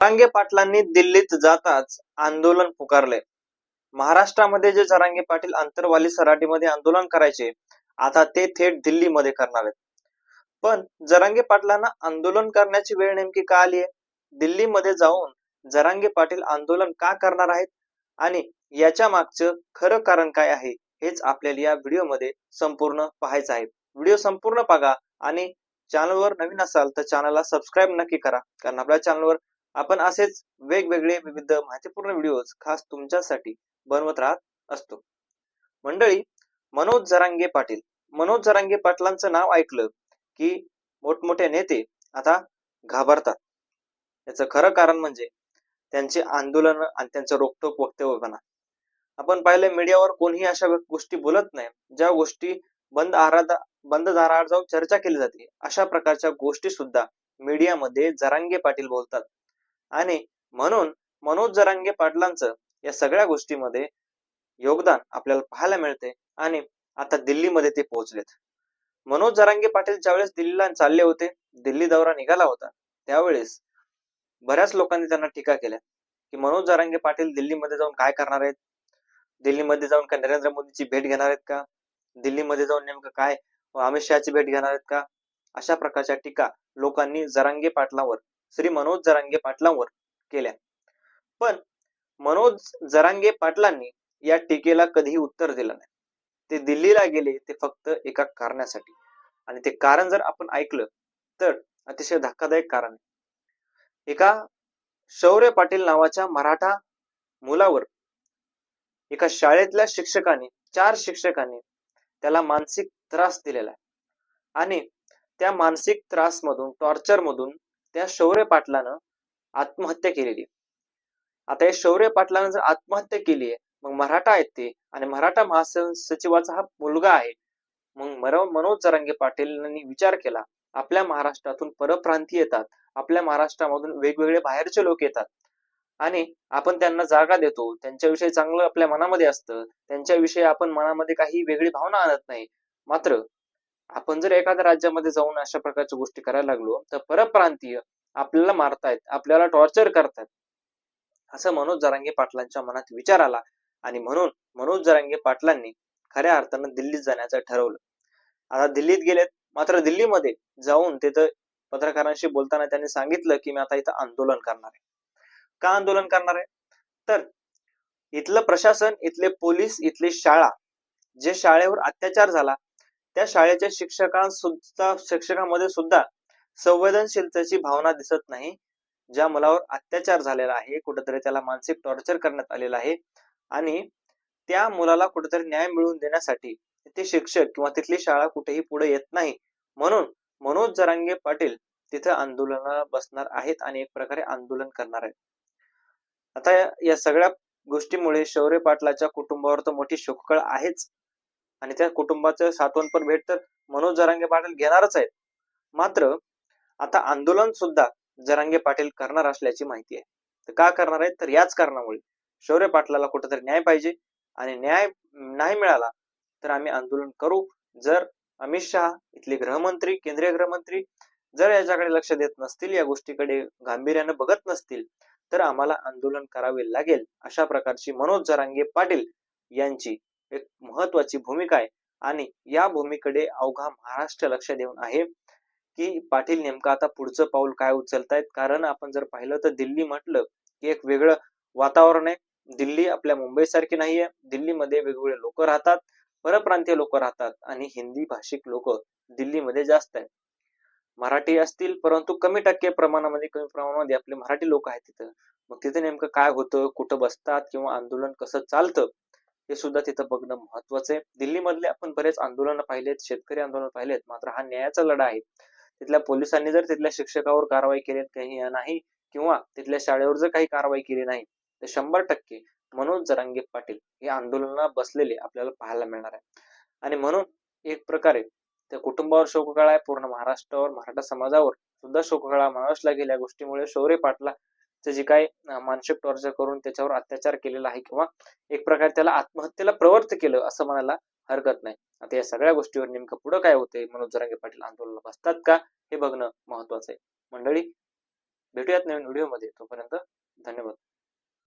जरांगे पाटलांनी दिल्लीत जाताच आंदोलन पुकारले. महाराष्ट्रामध्ये जे जरांगे पाटील आंतरवाली सराटीमध्ये आंदोलन करायचे आता ते थेट दिल्लीमध्ये करणार आहेत. पण जरांगे पाटलांना आंदोलन करण्याची वेळ नेमकी का आली आहे दिल्लीमध्ये जाऊन जरांगे पाटील आंदोलन का करणार आहेत? आणि याच्या मागचं खरं कारण काय आहे हेच आपल्याला या व्हिडिओमध्ये संपूर्ण पाहायचं आहे. व्हिडिओ संपूर्ण बघा आणि चॅनलवर नवीन असाल तर चॅनलला सबस्क्राईब नक्की करा. कारण आपल्या चॅनलवर आपण असेच वेगवेगळे विविध माहितीपूर्ण व्हिडिओज खास तुमच्यासाठी बनवत राहत असतो. मंडळी मनोज जरांगे पाटील. मनोज जरांगे पाटलांचं नाव ऐकलं की मोठमोठे नेते आता घाबरतात. याचं खरं कारण म्हणजे त्यांचे आंदोलन आणि त्यांचं रोखटोक वक्तव्यपणा. आपण पाहिलं मीडियावर कोणीही अशा गोष्टी बोलत नाही ज्या गोष्टी बंद आहारात बंद दाराआड जाऊन चर्चा केली जाते अशा प्रकारच्या गोष्टी सुद्धा मीडियामध्ये जरांगे पाटील बोलतात. आणि म्हणून मनोज जरांगे पाटलांचं या सगळ्या गोष्टीमध्ये योगदान आपल्याला पाहायला मिळते आणि आता दिल्लीमध्ये ते पोहोचलेत. मनोज जरांगे पाटील ज्यावेळेस दिल्लीला चालले होते दिल्ली दौरा निघाला होता त्यावेळेस बऱ्याच लोकांनी त्यांना टीका केल्या की मनोज जरांगे पाटील दिल्लीमध्ये जाऊन काय करणार आहेत? दिल्लीमध्ये जाऊन का नरेंद्र मोदीची भेट घेणार आहेत का? दिल्लीमध्ये जाऊन नेमकं काय? अमित शहाची भेट घेणार आहेत का? अशा प्रकारच्या टीका लोकांनी जरांगे पाटलावर श्री मनोज जरांगे पाटलांवर केल्या. पण मनोज जरांगे पाटलांनी या टीकेला कधीही उत्तर दिलं नाही. ते दिल्लीला गेले ते फक्त एका कारणासाठी. आणि ते कारण जर आपण ऐकलं तर अतिशय धक्कादायक कारण एका शौर्य पाटील नावाच्या मराठा मुलावर एका शाळेतल्या शिक्षकाने चार शिक्षकांनी त्याला मानसिक त्रास दिलेला आहे. आणि त्या मानसिक त्रास मधून टॉर्चर मधून त्या शौर्य पाटलानं आत्महत्या केलेली. आता या शौर्य पाटलानं जर आत्महत्या केली आहे मग मराठा आहेत ते आणि मराठा महासचिवाचा हा मुलगा आहे मग मनोज जरांगे पाटील विचार केला आपल्या महाराष्ट्रातून परप्रांती येतात आपल्या महाराष्ट्रामधून वेगवेगळे बाहेरचे लोक येतात. आणि आपण त्यांना जागा देतो त्यांच्याविषयी चांगलं आपल्या मनामध्ये असतं त्यांच्याविषयी आपण मनामध्ये काही वेगळी भावना आणत नाही. मात्र आपण जर एखाद्या राज्यामध्ये जाऊन अशा प्रकारच्या गोष्टी करायला लागलो तर परप्रांतीय आपल्याला मारतायत आपल्याला टॉर्चर करतायत. असं मनोज जरांगे पाटलांच्या मनात विचार आला आणि म्हणून मनोज जरांगे पाटलांनी खऱ्या अर्थानं दिल्लीत जाण्याचं ठरवलं. आता दिल्लीत गेलेत मात्र दिल्लीमध्ये जाऊन तिथं पत्रकारांशी बोलताना त्यांनी सांगितलं की मी आता इथं आंदोलन करणार आहे. का आंदोलन करणार आहे? तर इथलं प्रशासन इथले पोलीस इथली शाळा जे शाळेवर अत्याचार झाला त्या शाळेच्या शिक्षकांसुद्धा शिक्षकांमध्ये सुद्धा संवेदनशीलतेची भावना दिसत नाही ज्या मुलावर अत्याचार झालेला आहे कुठेतरी त्याला मानसिक टॉर्चर करण्यात आलेला आहे आणि त्या मुलाला कुठेतरी न्याय मिळवून देण्यासाठी ते शिक्षक किंवा तिथली शाळा कुठेही पुढे येत नाही. म्हणून मनोज जरांगे पाटील तिथं आंदोलनाला बसणार आहेत आणि एक प्रकारे आंदोलन करणार आहेत. आता या सगळ्या गोष्टीमुळे शौर्य पाटलाच्या कुटुंबावर तर मोठी शोककळ आहेच. आणि त्या कुटुंबाचं सातवणपर भेट तर मनोज जरांगे पाटील घेणारच आहेत. मात्र आता आंदोलन सुद्धा जरांगे पाटील करणार असल्याची माहिती आहे. तर का करणार आहेत? तर याच कारणामुळे. शौर्य पाटलाला कुठेतरी न्याय पाहिजे आणि न्याय नाही मिळाला तर आम्ही आंदोलन करू. जर अमित शहा इथले गृहमंत्री केंद्रीय गृहमंत्री जर याच्याकडे लक्ष देत नसतील या गोष्टीकडे गांभीर्यानं बघत नसतील तर आम्हाला आंदोलन करावे लागेल. अशा प्रकारची मनोज जरांगे पाटील यांची एक महत्वाची भूमिका आहे. आणि या भूमीकडे अवघा महाराष्ट्र लक्ष देऊन आहे की पाटील नेमकं आता पुढचं पाऊल काय उचलतायत? कारण आपण जर पाहिलं तर दिल्ली म्हटलं की एक वेगळं वातावरण आहे. दिल्ली आपल्या मुंबई सारखी नाहीये दिल्लीमध्ये वेगवेगळे लोक राहतात. परप्रांतीय लोक राहतात. आणि हिंदी भाषिक लोक दिल्लीमध्ये जास्त आहेत. मराठी असतील परंतु कमी टक्के प्रमाणामध्ये कमी प्रमाणामध्ये आपले मराठी लोक आहेत तिथं. मग तिथे नेमकं काय होतं? कुठं बसतात? किंवा आंदोलन कसं चालतं? हे सुद्धा तिथं बघणं महत्वाचं आहे. दिल्लीमधले आपण बरेच आंदोलन पाहिलेत शेतकरी आंदोलन पाहिलेत मात्र हा न्यायाचा लढा आहे. तिथल्या पोलिसांनी जर तिथल्या शिक्षकावर कारवाई केली काही नाही किंवा तिथल्या शाळेवर जर काही कारवाई केली नाही तर शंभर टक्के मनोज जरांगे पाटील हे आंदोलनात बसलेले आपल्याला पाहायला मिळणार आहे. आणि म्हणून एक प्रकारे त्या कुटुंबावर शोककळा आहे. पूर्ण महाराष्ट्रावर मराठा समाजावर सुद्धा शोककळा म्हणावंच गेल्या गोष्टीमुळे शौर्य पाटला जे काही मानसिक टॉर्चर करून त्याच्यावर अत्याचार केलेला आहे किंवा एक प्रकारे त्याला आत्महत्येला प्रवृत्त केलं असं म्हणायला हरकत नाही. आता या सगळ्या गोष्टीवर नेमकं पुढे काय होते मनोज जरांगे पाटील आंदोलनाला बसतात का? हे बघणं महत्वाचं आहे. मंडळी भेटूयात नवीन व्हिडिओमध्ये. तोपर्यंत धन्यवाद.